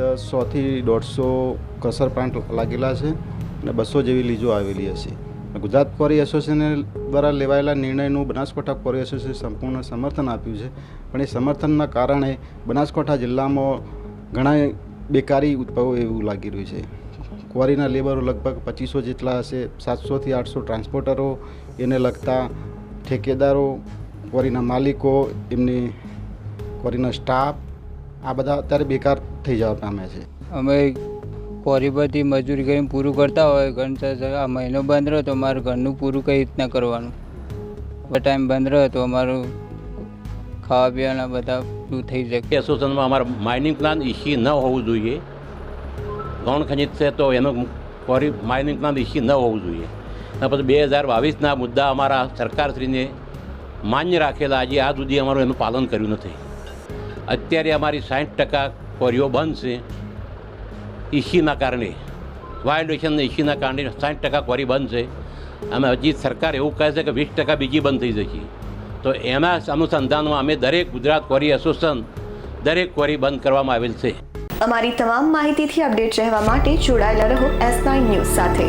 સોથી દોઢસો કસર પ્લાન્ટ લાગેલા છે અને બસો જેવી લીજો આવેલી હશે. ગુજરાત ક્વોરી એસોસિએશન દ્વારા લેવાયેલા નિર્ણયનું બનાસકાંઠા ક્વોરી એસોસિએશન સંપૂર્ણ સમર્થન આપ્યું છે. પણ એ સમર્થનના કારણે બનાસકાંઠા જિલ્લામાં ઘણા બેકારી ઉદ્ભવો એવું લાગી રહ્યું છે. ક્વોરીના લેબરો લગભગ પચીસો જેટલા હશે, સાતસોથી આઠસો ટ્રાન્સપોર્ટરો એને લગતા ઠેકેદારો, ક્વોરીના માલિકો, એમની ક્વોરીના સ્ટાફ આ બધા અત્યારે બેકાર થઈ જવા પામે છે. અમે કોરી બધી મજૂરી કરીને પૂરું કરતા હોય ગણતર આ મહિનો બંધ રહ્યો તો મારું ઘરનું પૂરું કઈ રીતના કરવાનું? ટાઈમ બંધ રહ્યો તો અમારું ખાવા પીવાના બધા પૂરું થઈ શકે? એસોસિએશનમાં અમારા માઇનિંગ પ્લાન ઇસ્યુ ન હોવું જોઈએ. ગૌણ ખનિજ છે તો એનો કોરી માઇનિંગ પ્લાન ઇસ્યુ ન હોવું જોઈએ. અને પછી બે હજાર બાવીસના મુદ્દા અમારા સરકારશ્રીને માન્ય રાખેલા આજે આ સુધી અમારું એનું પાલન કર્યું નથી. અત્યારે અમારી સાઠ ટકા કોરીઓ બંધ છે. ઇસ્યુના કારણે. વાયોલેશનના ઇસ્યુના કારણે સાઠ ટકા કોરી બંધ છે. અમે હજી સરકાર એવું કહે છે કે વીસ ટકા બીજી બંધ થઈ જશે. તો એના અનુસંધાનમાં અમે દરેક ગુજરાત કોરી એસોસિએશન દરેક કોરી બંધ કરવામાં આવેલ છે. અમારી તમામ માહિતીથી અપડેટ રહેવા માટે જોડાયેલા રહો એસ નાઇન ન્યૂઝ સાથે.